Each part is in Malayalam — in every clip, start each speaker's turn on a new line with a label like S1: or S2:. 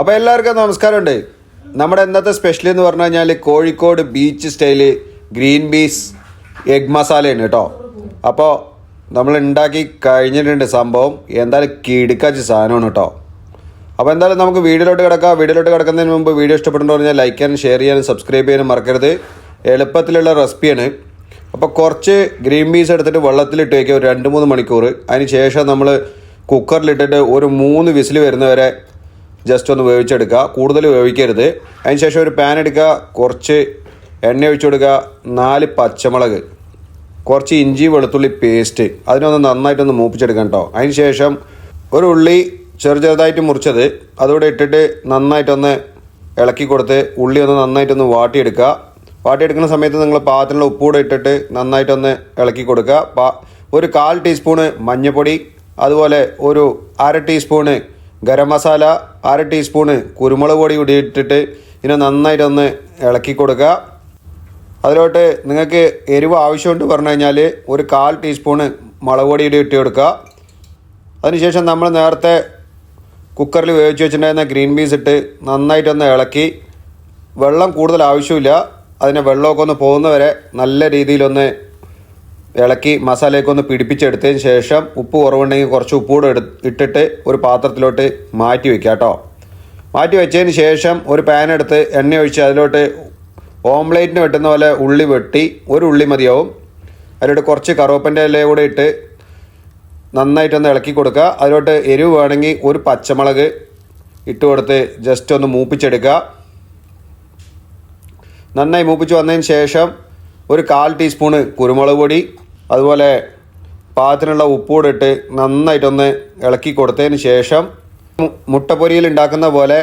S1: അപ്പോൾ എല്ലാവർക്കും നമസ്കാരമുണ്ട്. നമ്മുടെ ഇന്നത്തെ സ്പെഷ്യൽ എന്ന് പറഞ്ഞു കഴിഞ്ഞാൽ Kozhikode beach style green peas egg മസാലയാണ് കേട്ടോ. അപ്പോൾ നമ്മൾ ഉണ്ടാക്കി കഴിഞ്ഞിട്ടുണ്ട് സംഭവം. എന്തായാലും കിടുക്കാച്ച സാധനമാണ് കേട്ടോ. അപ്പോൾ എന്തായാലും നമുക്ക് വീഡിയോയിലോട്ട് കിടക്കാം. വീഡിയോയിലോട്ട് കിടക്കുന്നതിന് മുമ്പ് വീഡിയോ ഇഷ്ടപ്പെടുന്നു പറഞ്ഞാൽ ലൈക്ക് ചെയ്യാനും ഷെയർ ചെയ്യാനും സബ്സ്ക്രൈബ് ചെയ്യാനും മറക്കരുത്. എളുപ്പത്തിലുള്ള റെസിപ്പിയാണ് അപ്പോൾ കുറച്ച് ഗ്രീൻ പീസ് എടുത്തിട്ട് വെള്ളത്തിലിട്ട് വയ്ക്കുക ഒരു രണ്ട് മൂന്ന് മണിക്കൂർ അതിന് ശേഷം നമ്മൾ കുക്കറിലിട്ടിട്ട് ഒരു മൂന്ന് വിസിൽ വരുന്നവരെ ജസ്റ്റ് ഒന്ന് വേവിച്ചെടുക്കുക. കൂടുതൽ വേവിക്കരുത്. അതിന് ശേഷം ഒരു പാൻ എടുക്കുക. കുറച്ച് എണ്ണ ഒഴിച്ചു കൊടുക്കുക. നാല് പച്ചമുളക്. കുറച്ച് ഇഞ്ചി വെളുത്തുള്ളി പേസ്റ്റ് അതിനൊന്ന് നന്നായിട്ടൊന്ന് മൂപ്പിച്ചെടുക്കണം കേട്ടോ അതിന് ശേഷം ഒരു ഉള്ളി ചെറു ചെറുതായിട്ട് മുറിച്ചത്. അതുകൂടെ ഇട്ടിട്ട് നന്നായിട്ടൊന്ന് ഇളക്കി കൊടുത്ത് ഉള്ളി ഒന്ന് നന്നായിട്ടൊന്ന് വാട്ടിയെടുക്കുക. വാട്ടിയെടുക്കുന്ന സമയത്ത് നിങ്ങൾ പാത്രത്തിലുള്ള ഉപ്പുകൂടെ ഇട്ടിട്ട് നന്നായിട്ടൊന്ന് ഇളക്കി കൊടുക്കുക. ഒരു കാൽ ടീസ്പൂണ് മഞ്ഞൾപ്പൊടി അതുപോലെ ഒരു അര ടീസ്പൂണ് ഗരം മസാല അര ടീസ്പൂണ് കുരുമുളക് പൊടി ഇട്ടിട്ട് ഇതിനെ നന്നായിട്ടൊന്ന് ഇളക്കി കൊടുക്കുക. അതിലോട്ട് നിങ്ങൾക്ക് എരിവ് ആവശ്യമുണ്ട് പറഞ്ഞു കഴിഞ്ഞാൽ ഒരു കാൽ ടീസ്പൂണ് മുളക് പൊടി ഇടി ഇട്ട് കൊടുക്കുക. അതിനുശേഷം നമ്മൾ നേരത്തെ കുക്കറിൽ വേവിച്ച് വെച്ചിട്ടുണ്ടായിരുന്ന ഗ്രീൻ പീസ് ഇട്ട് നന്നായിട്ടൊന്ന് ഇളക്കി. വെള്ളം കൂടുതൽ ആവശ്യമില്ല. അതിനെ വെള്ളമൊക്കെ ഒന്ന് പോകുന്നവരെ നല്ല രീതിയിലൊന്ന് ഇളക്കി മസാലയൊക്കെ ഒന്ന് പിടിപ്പിച്ചെടുത്തതിന് ശേഷം ഉപ്പ് കുറവുണ്ടെങ്കിൽ കുറച്ച് ഉപ്പ് കൂടെ എടു ഇട്ടിട്ട് ഒരു പാത്രത്തിലോട്ട് മാറ്റി വയ്ക്കുക കേട്ടോ. മാറ്റി വെച്ചതിന് ശേഷം ഒരു പാൻ എടുത്ത് എണ്ണ ഒഴിച്ച് അതിലോട്ട് ഓംലേറ്റിന് വെട്ടുന്ന പോലെ ഉള്ളി വെട്ടി ഒരു ഉള്ളി മതിയാവും. അതിലോട്ട് കുറച്ച് കറുവപ്പന്റെ ഇല കൂടെ ഇട്ട് നന്നായിട്ടൊന്ന് ഇളക്കി കൊടുക്കുക. അതിലോട്ട് എരിവ് വേണമെങ്കിൽ ഒരു പച്ചമുളക് ഇട്ട് കൊടുത്ത് ജസ്റ്റ് ഒന്ന് മൂപ്പിച്ചെടുക്കുക. നന്നായി മൂപ്പിച്ച് വന്നതിന് ശേഷം ഒരു കാൽ ടീസ്പൂണ് കുരുമുളക് പൊടി അതുപോലെ പാകത്തിനുള്ള ഉപ്പൂടെ ഇട്ട് നന്നായിട്ടൊന്ന് ഇളക്കി കൊടുത്തതിന് ശേഷം മുട്ട മുട്ടപ്പൊരിയിൽ ഉണ്ടാക്കുന്ന പോലെ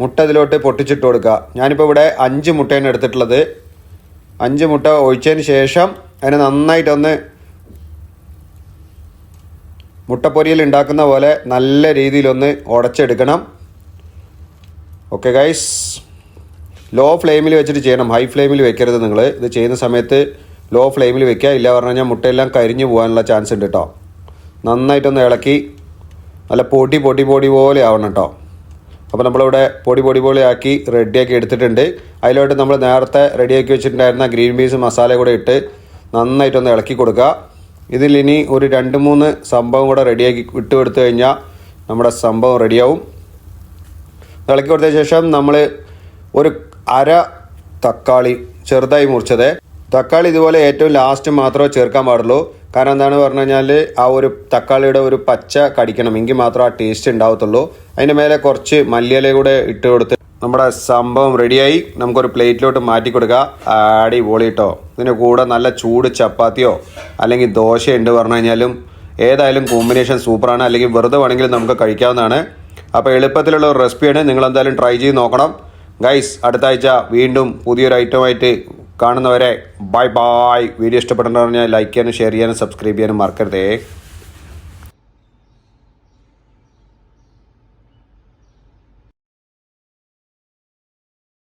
S1: മുട്ട ഇതിലോട്ട് പൊട്ടിച്ചിട്ട് കൊടുക്കുക. ഞാനിപ്പോൾ ഇവിടെ അഞ്ച് മുട്ടയാണ് എടുത്തിട്ടുള്ളത്. അഞ്ച് മുട്ട ഒഴിച്ചതിന് ശേഷം അതിനെ നന്നായിട്ടൊന്ന് മുട്ടപ്പൊരിയിൽ ഉണ്ടാക്കുന്ന പോലെ നല്ല രീതിയിലൊന്ന് ഉടച്ചെടുക്കണം. ഓക്കെ ഗൈസ് ലോ ഫ്ലെയിമിൽ വെച്ചിട്ട് ചെയ്യണം. ഹൈ ഫ്ലെയിമിൽ വെക്കരുത് നിങ്ങൾ ഇത് ചെയ്യുന്ന സമയത്ത് ലോ ഫ്ലെയിമിൽ വെക്കുക. ഇല്ല പറഞ്ഞു കഴിഞ്ഞാൽ മുട്ടയെല്ലാം കരിഞ്ഞു പോകാനുള്ള ചാൻസ് ഉണ്ട് കേട്ടോ നന്നായിട്ടൊന്ന് ഇളക്കി നല്ല പൊടി പൊടി പൊടി പോലെ ആവണം കേട്ടോ അപ്പോൾ നമ്മളിവിടെ പൊടി പൊടി ആക്കി റെഡിയാക്കി എടുത്തിട്ടുണ്ട്. അതിലോട്ട് നമ്മൾ നേരത്തെ റെഡിയാക്കി വെച്ചിട്ടുണ്ടായിരുന്ന ഗ്രീൻ പീസ് മസാല കൂടെ ഇട്ട് നന്നായിട്ടൊന്ന് ഇളക്കി കൊടുക്കുക. ഇതിൽ ഇനി ഒരു രണ്ട് മൂന്ന് സംഭവം കൂടെ റെഡിയാക്കി ഇട്ട് കൊടുത്തു കഴിഞ്ഞാൽ നമ്മുടെ സംഭവം റെഡിയാവും ഇളക്കി കൊടുത്ത ശേഷം നമ്മൾ ഒരു അര തക്കാളി ചെറുതായി മുറിച്ചത്. തക്കാളി ഇതുപോലെ ഏറ്റവും ലാസ്റ്റ് മാത്രമേ ചേർക്കാൻ പാടുള്ളൂ. കാരണം എന്താണ് പറഞ്ഞു കഴിഞ്ഞാൽ ആ ഒരു തക്കാളിയുടെ ഒരു പച്ച കടിക്കണം. എങ്കിൽ മാത്രം ആ ടേസ്റ്റ് ഉണ്ടാവത്തുള്ളൂ. അതിന്റെ മേലെ കുറച്ച് മല്ലിയില കൂടെ ഇട്ട് കൊടുത്ത് നമ്മുടെ സംഭവം റെഡിയായി നമുക്കൊരു പ്ലേറ്റിലോട്ട് മാറ്റി കൊടുക്കുക അടിപൊളി കേട്ടോ ഇതിന് കൂടെ നല്ല ചൂട് ചപ്പാത്തിയോ അല്ലെങ്കിൽ ദോശ ഉണ്ട് പറഞ്ഞു കഴിഞ്ഞാലും ഏതായാലും കോമ്പിനേഷൻ സൂപ്പറാണ് അല്ലെങ്കിൽ വെറുതെ വേണമെങ്കിലും നമുക്ക് കഴിക്കാവുന്നതാണ്. അപ്പോൾ എളുപ്പത്തിലുള്ള ഒരു റെസിപ്പിയാണ് നിങ്ങൾ എന്തായാലും ട്രൈ ചെയ്ത് നോക്കണം. ഗൈസ് അടുത്ത ആഴ്ച വീണ്ടും പുതിയൊരു ഐറ്റമായിട്ട് കാണുന്നവരെ ബൈ ബായ് വീഡിയോ ഇഷ്ടപ്പെട്ടെന്ന് പറഞ്ഞാൽ ലൈക്ക് ചെയ്യാനും ഷെയർ ചെയ്യാനും സബ്സ്ക്രൈബ് ചെയ്യാനും മറക്കരുതേ.